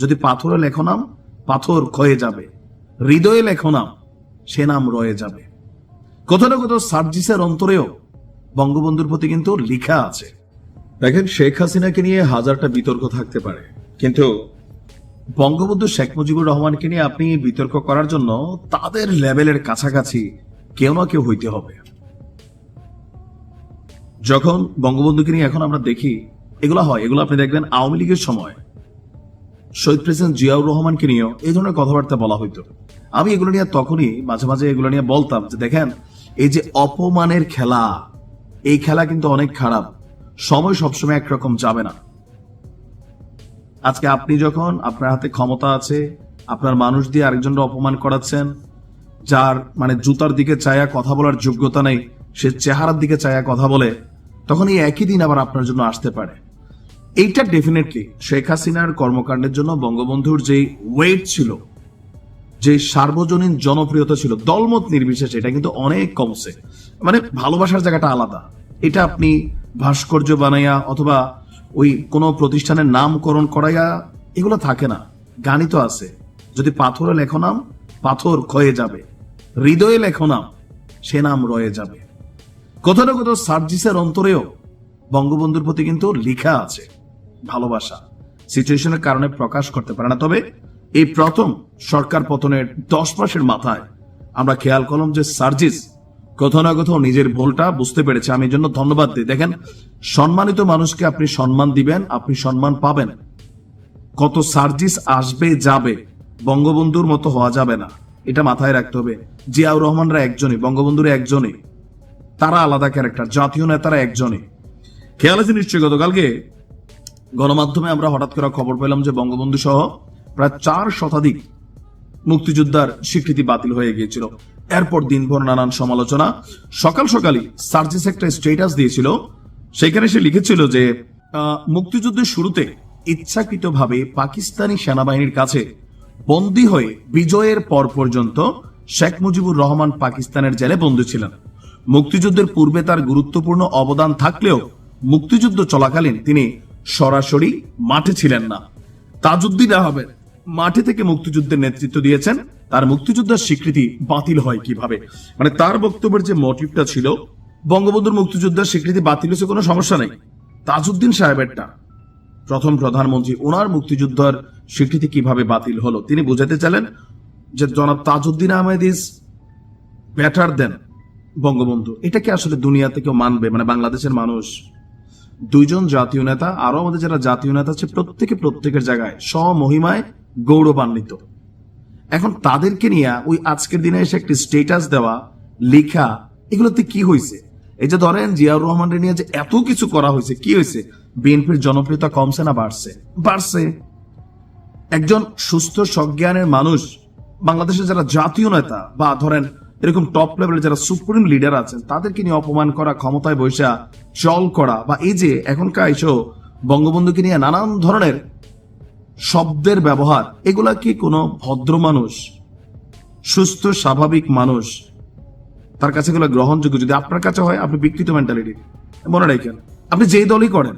যদি পাথরে লেখো নাম, পাথর ক্ষয়ে যাবে। হৃদয়ে লেখো নাম, সে নাম রয়ে যাবে। কোথাও না কোথাও সার্জিসের অন্তরেও বঙ্গবন্ধুর প্রতি কিন্তু লিখা আছে। দেখেন, শেখ হাসিনাকে নিয়ে হাজারটা বিতর্ক থাকতে পারে। কিন্তু বঙ্গবন্ধু শেখ মুজিবুর রহমানকে নিয়ে আপনি বিতর্ক করার জন্য তাদের লেভেলের কাছাকাছি কেউ না কেউ হইতে হবে। যখন বঙ্গবন্ধুকে নিয়ে এখন আমরা দেখি, এগুলো হয়, এগুলো আপনি দেখবেন আওয়ামী লীগের সময়। শহীদ প্রেসিডেন্ট জিয়াউর রহমানকে নিয়েও এই ধরনের কথাবার্তা বলা হইতো। আমি এগুলো নিয়ে তখনই মাঝে মাঝে এগুলো নিয়ে বলতাম যে, দেখেন, এই যে অপমানের খেলা, এই খেলা কিন্তু অনেক খারাপ। সময় সবসময় একরকম যাবে না। আজকে আপনি যখন আপনার হাতে ক্ষমতা আছে, আপনার মানুষ দিয়ে আরেকজনকে অপমান করাচ্ছেন, যার মানে জুতার দিকে চায়া কথা বলার যোগ্যতা নেই, সে চেহারার দিকে চায়া কথা বলে, তখন এই একই দিন আবার আপনার জন্য আসতে পারে। এইটা ডেফিনেটলি শেখ হাসিনার কর্মকাণ্ডের জন্য বঙ্গবন্ধুর যে ওয়েট ছিল যে সার্বজনীন জনপ্রিয়তা ছিল, দলমত নির্বিশেষে, এটা কিন্তু অনেক কমছে মানে ভালোবাসার জায়গাটা আলাদা। এটা আপনি ভাস্কর্য বানাইয়া অথবা ওই কোনো প্রতিষ্ঠানের নামকরণ করাইয়া, এগুলো থাকে না। গানই তো আছে। যদি পাথরে লেখো নাম, পাথর ক্ষয়ে যাবে। হৃদয়ে লেখো নাম, সে নাম রয়ে যাবে। কোথাও না কোথাও সার্জিসের অন্তরেও বঙ্গবন্ধুর প্রতি কিন্তু লিখা আছে। ভালোবাসা। সিচুয়েশনের কারণে প্রকাশ করতে পারে না। তবে এই প্রথম সরকার পতনের দশ মাসের মাথায় আমরা খেয়াল করলাম যে সার্জিস কোথাও না কোথাও নিজের ভুলটা বুঝতে পেরেছে। আমি জন্য ধন্যবাদ দিই। দেখেন, সম্মানিত মানুষকে আপনি সম্মান দিবেন, আপনি সম্মান পাবেন। কত সার্জিস আসবে, যাবে, বঙ্গবন্ধুর মতো হওয়া যাবে না। এটা মাথায় রাখতে হবে। জিয়াউর রহমানরা একজনই, বঙ্গবন্ধুর একজনই। তারা আলাদা ক্যারেক্টার জাতীয় নেতারা একজনই। খেয়াল আছে নিশ্চয়ই গতকালকে গণমাধ্যমে আমরা হঠাৎ করে খবর পেলাম যে বঙ্গবন্ধু সহ প্রায় চার শতাধিক মুক্তিযোদ্ধার স্বীকৃতি বাতিল হয়ে গিয়েছিল। এরপর দিনভর নানান সমালোচনা। সকাল সকালই সার্জিস একটা স্টেটাস দিয়েছিল। সেখানে সে লিখেছিল যে মুক্তিযুদ্ধের শুরুতে ইচ্ছাকৃতভাবে পাকিস্তানি সেনাবাহিনীর কাছে বন্দী হয়ে বিজয়ের পর পর্যন্ত শেখ মুজিবুর রহমান পাকিস্তানের জেলে বন্দী ছিলেন। মুক্তিযুদ্ধের পূর্বে তার গুরুত্বপূর্ণ অবদান থাকলেও মুক্তিযুদ্ধ চলাকালীন তিনি সরাসরি মাঠে ছিলেন না। তাজউদ্দিন আহমেদ মাঠে থেকে মুক্তিযুদ্ধের নেতৃত্ব দিয়েছেন। তার মুক্তিযুদ্ধের স্বীকৃতি বাতিল হয় কীভাবে? মানে তার বক্তব্যের যে মোটিভটা ছিল, বঙ্গবন্ধুর মুক্তিযুদ্ধের স্বীকৃতি বাতিল হয়েছে কোনো সমস্যা নেই। তাজউদ্দিন সাহেবেরটা, প্রথম প্রধানমন্ত্রী, ওনার মুক্তিযুদ্ধের স্বীকৃতি কীভাবে বাতিল হলো, তিনি বুঝাতে চাইলেন যে জনাব Tajuddin Ahmed is better than Bangabandhu. এটাকে আসলে দুনিয়াতে কেউ মানবে? মানে বাংলাদেশের মানুষ দুইজন জাতীয় নেতা আরও আমাদের যারা জাতীয় নেতা আছে, প্রত্যেকে প্রত্যেকের জায়গায় স্বমহিমায় গৌরবান্বিত। এখন তাদেরকে নিয়ে ওই আজকের দিনে এসে একটি স্টেটাস দেওয়া, লেখা, এগুলোতে কি হয়েছে এই যে ধরেন জিয়াউর রহমানের নিয়ে যে এত কিছু করা হয়েছে কি হয়েছে বিএনপির জনপ্রিয়তা কমছে না বাড়ছে? বাড়ছে। একজন সুস্থ, সজ্ঞানের মানুষ, বাংলাদেশের যারা জাতীয় নেতা বা ধরেন এরকম টপ লেভেলের যারা সুপ্রিম লিডার আছেন, তাদেরকে নিয়ে অপমান করা, ক্ষমতায় বৈশা চল করা বা এই যে এখনকার এসো বঙ্গবন্ধুকে নিয়ে নানান ধরনের শব্দের ব্যবহার, এগুলা কি কোনো ভদ্র মানুষ, সুস্থ, স্বাভাবিক মানুষ তার কাছে এগুলো গ্রহণযোগ্য? যদি আপনার কাছে হয়, আপনি বিকৃত মেন্টালিটি মনে রাখেন, আপনি যেই দলই করেন,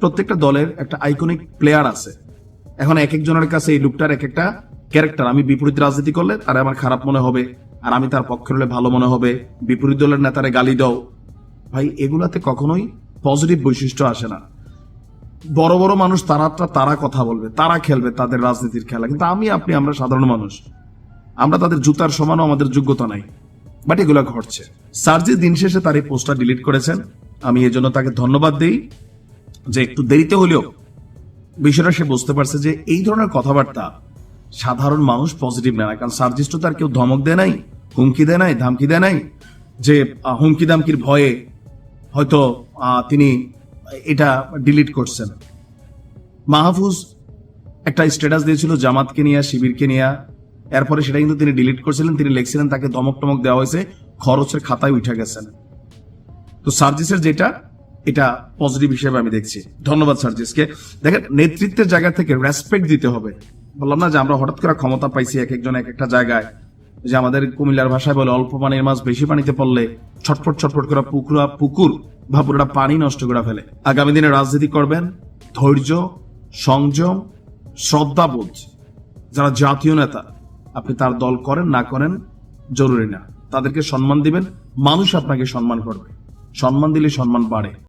প্রত্যেকটা দলের একটা আইকনিক প্লেয়ার আছে। এখন এক একজনের কাছে এই লুকটার এক একটা ক্যারেক্টার আমি বিপরীত রাজনীতি করলে তার আমার খারাপ মনে হবে। আর আমি তার পক্ষে হলে ভালো মনে হবে। বিপরীত দলের নেতারে গালি দাও। ভাই, এগুলাতে কখনোই পজিটিভ বৈশিষ্ট্য আসে না। বড় বড় মানুষ তারা তারা কথা বলবে, তারা খেলবে তাদের রাজনীতির খেলা। কিন্তু আমি, আপনি, আমরা সাধারণ মানুষ। আমরা তাদের জুতার সমানও আমাদের যোগ্যতা নাই। বাট এগুলো ঘটছে। সার্জি দিন শেষে তার এই পোস্টটা ডিলিট করেছেন, আমি এজন্য তাকে ধন্যবাদ দিই যে একটু দেরিতে হলেও বিষয়টা সে বুঝতে পারছে যে এই ধরনের কথাবার্তা সাধারণ মানুষ পজিটিভ নেয় না। কারণ সার্জিস্ট তো তার কেউ ধমক দেয় নাই হুমকি দেয় নাই, ধামকি দেয় নাই যে হুমকি দামকির ভয়ে হয়তো তিনি এটা ডিলিট করছেন। মাহফুজ একটা স্ট্যাটাস দিয়েছিল জামাতকে নিয়ে, শিবিরকে নিয়ে। এরপরে সেটা কিন্তু তিনি ডিলিট করছিলেন, তিনি লিখছিলেন, তাকে ধমক টমক দেওয়া হয়েছে, খরচের খাতায় উঠে গেছেন। তো সার্জিসের যেটা, এটা পজিটিভ হিসেবে আমি দেখছি। ধন্যবাদ সার্জিসকে। দেখেন, নেতৃত্বের জায়গা থেকে রেসপেক্ট দিতে হবে। বললাম না যে আমরা হঠাৎ করে ক্ষমতা পাইছি এক একজন এক একটা জায়গায়। যে আমাদের কুমিল্লার ভাষায় বলে, অল্প পানির মাছ বেশি পানিতে পড়লে ছটফট ছটফট করে পুকুরা, পুকুর বা পুরোটা পানি নষ্ট করে ফেলে। আগামী দিনে রাজনীতি করবেন, ধৈর্য, সংযম, শ্রদ্ধাবোধ। যারা জাতীয় নেতা, আপনি তার দল করেন, না করেন, জরুরি না। তাদেরকে সম্মান দিবেন, মানুষ আপনাকে সম্মান করবে। সম্মান দিলে সম্মান বাড়ে।